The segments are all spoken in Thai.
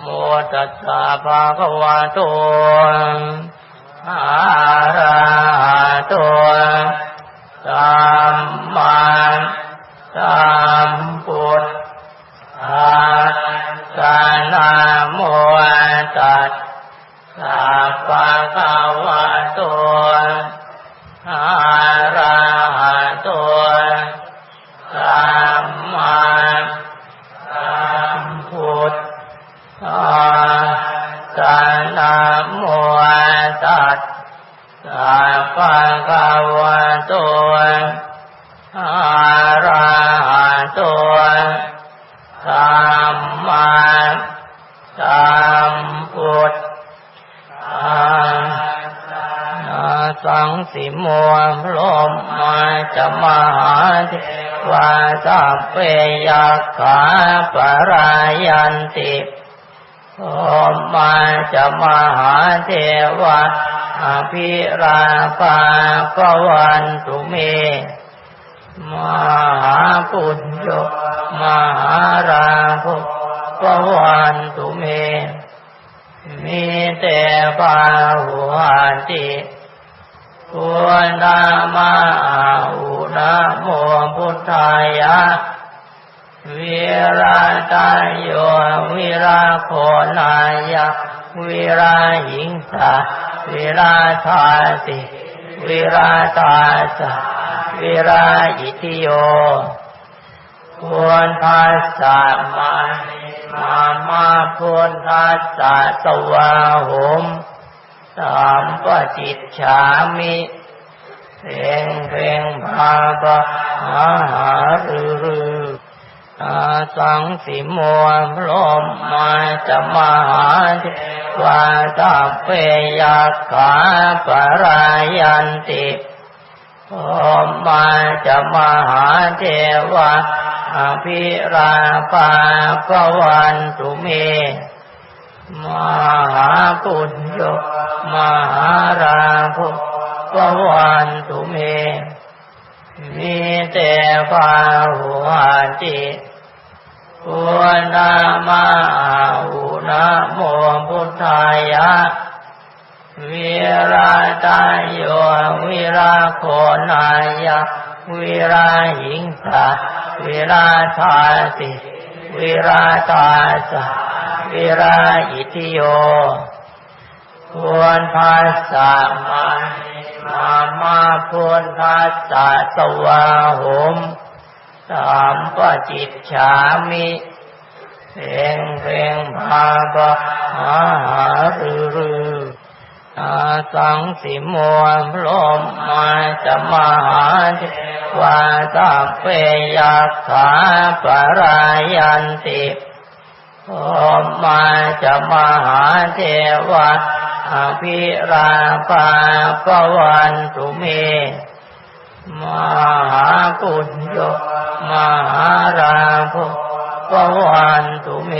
โมตัสสะภะคะวะโตอะระหะโตสัมมาสัมพุทธัสสะนะโมตัสสะภะคะวะโตอะระหะโตสัมมาสัมพุทธัสสะนะโมตัสสะภะคะวะโตอะระหะโตสัมมาสัมพุทธัสสะนะสังสิโมลมมาจะมหาเทวาสัพเพยัคขาปรายันติโอมมาจะมหาเทวา อภิราภากวันตุเม มหาปุญโยมหาราภกวันตุเม มีแต่ปาหุหันติพุทธามาอุนะโมพุทธายะวิราตายโยวิราโคนายะวิราหิงสา วิราธาติวิราตาสะวิราอิทิโยพุทธัสสะมามามาพุทธัสสะสวาหุมสามปจิตฉามิเพ่งเพ่งภาปะหาหารือ สังสิโมลมมาจะมหาเทวาสัพเพยัคขาปรายันติโอมมาจะมหาเทวาอภิราภากวันตุเม มหาปุญโยมหาราภกวันตุเม มีแต่พาหุหันติพุทธามาอุนโมพุทธายะวิราตายโยวิราโคนายะวิราหิงสาวิราธาติวิราตาสวิราอิทิโย พุทธัสสะมามามาพุทธัสสะสวาหุมสามปจิตฉามิเพ่งเพ่งภาปะหาหารือรืออาสังสิโมลมมาจะมาหาเทวาสัพเพยัคขาปรายันติโอมมาจะมาหาเทวา อภิราภากวันตุเม มหาปุญโยมหาราภกวันตุเม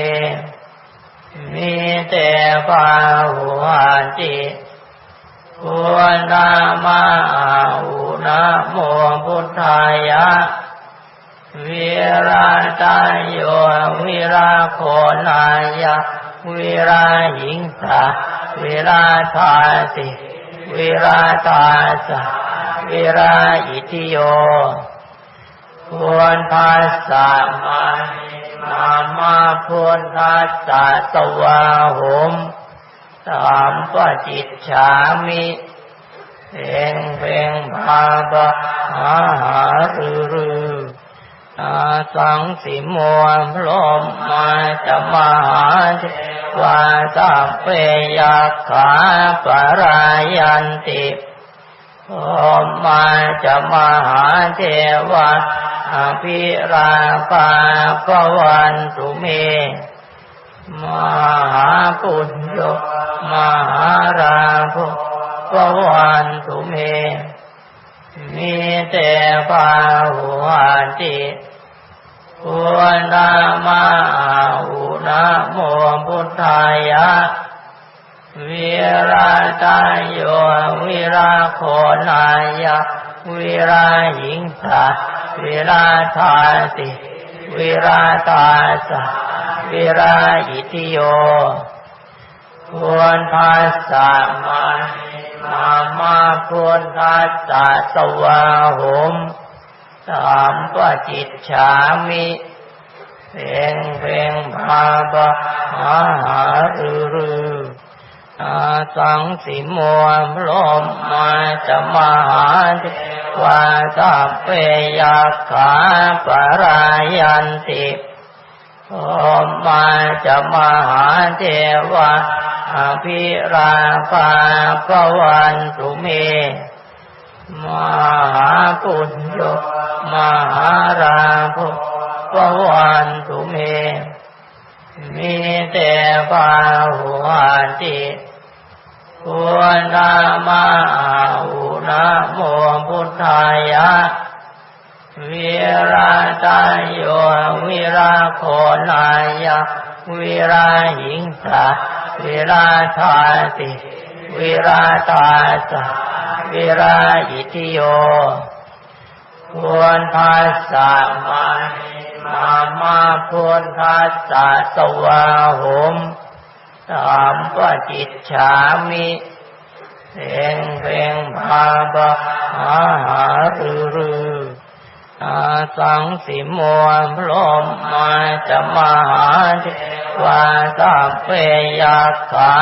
มีแต่ปาหุหันติพุทธามาอุนะโมพุทธายะ วิราตายโยวิราโคนายะ วิราหิงสาวิราธาติวิราตาสะวิราอิทิโยพุทธัสสะมามามาพุทธัสสะสวาหมสามปจิตฉามิเพ่งเพ่งภาปะหาหารือรืออาสังสิโมลมมาจะมหาเท วาสัพเพยัคขาปรายันติโอมมาจะมหาเทวาอภิราภากวันตุเม มหาปุญโยมหาราภกวันตุเม มีแต่ปาหุหันติพุทธามา นะโมพุทธายะวิราตายโยวิราโคนายะวิราหิงสาวิราธาติวิราตาสะวิราอิทิโยควรทัสสะมามามาควรทัสสะสวาหุมสามปจิตฉามิ เพ่งเพ่งพาบะหาหารือรืออาสังสิโมมลมมาจะมาหาเทวาสัพเพยาขาปรายันติโอมมาจะมาหาเทวาอภิราภาปวันตุเมมหาปุญโยมหาราภ ปวันตุเม มีแต่พาหัวติควรนามาอุนะโมพุทธายะวิราตายโยวิราโคนายะวิราหิงสาวิราธาติวิราตาสะวิราอิทิโย ควรทัสสะมามามาควรทัสสะสวาหมสามปจิตฉามิเพ่งเพ่งพาบะหาหารือรืออาสังสิโมมพรมมาจะมาหาเทวาสัพเพยาขา